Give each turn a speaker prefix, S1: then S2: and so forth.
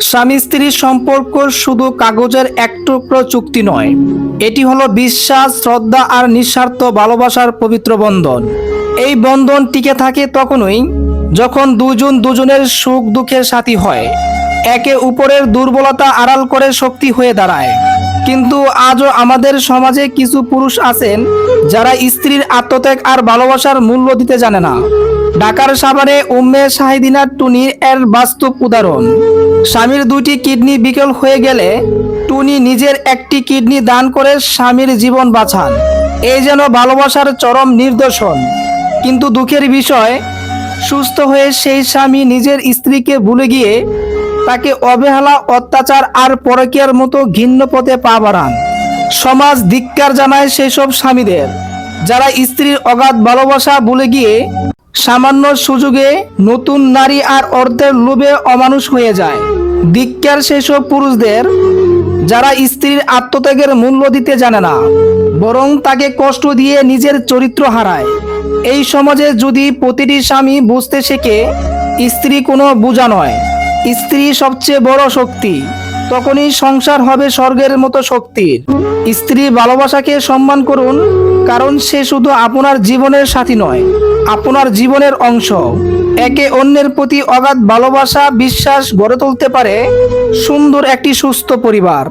S1: স্বামী স্ত্রীর সম্পর্ক শুধু কাগজের এক টুকরো চুক্তি নয়। এটি হলো বিশ্বাস, শ্রদ্ধা আর নিঃস্বার্থ ভালোবাসার পবিত্র বন্ধন। এই বন্ধন টিকে থাকে তখনই যখন দুজন দুজনের সুখ দুঃখের সাথী হয়। একে উপরের দুর্বলতা আড়াল করে শক্তি হয়ে দাঁড়ায়। কিন্তু আজও আমাদের সমাজে কিছু পুরুষ আছেন যারা স্ত্রীর আত্মত্যাগ আর ভালোবাসার মূল্য দিতে জানে না। ঢাকার সাভারে উম্মে শাহিদিনা টুনি এর বাস্তব উদাহরণ। স্বামীর দুটি কিডনি বিকল হয়ে গেলে টুনি নিজের একটি কিডনি দান করে স্বামীর জীবন বাঁচান। এই যেন ভালোবাসার চরম নির্দেশন। কিন্তু দুঃখের বিষয়, সুস্থ হয়ে সেই স্বামী নিজের স্ত্রীকে ভুলে গিয়ে তাকে অবহেলা, অত্যাচার আর পরকীয়ার মতো ঘিন্ন পথে পা বাড়ান। সমাজ ধিক্কার জানায় সেসব স্বামীদের, যারা স্ত্রীর অগাধ ভালোবাসা ভুলে গিয়ে সামান্য সুযোগে নতুন নারী আর অর্ধের লোভে অমানুষ হয়ে যায়। ধিক্কার সেসব পুরুষদের যারা স্ত্রীর আত্মত্যাগের মূল্য দিতে জানে না, বরং তাকে কষ্ট দিয়ে নিজের চরিত্র হারায়। এই সমাজে যদি প্রতিটি স্বামী বুঝতে শেখে, স্ত্রী কোনো বোঝা নয়। স্ত্রী সবচেয়ে বড় শক্তি, তখনই সংসার হবে স্বর্গের মতো শক্তির। স্ত্রী ভালোবাসাকে সম্মান করুন, কারণ সে শুধু আপনার জীবনের সাথী নয় আপনার জীবনের অংশ। একে অন্যের প্রতি অগাধ ভালোবাসা, বিশ্বাস গড়ে তুলতে পারে সুন্দর একটি সুস্থ পরিবার।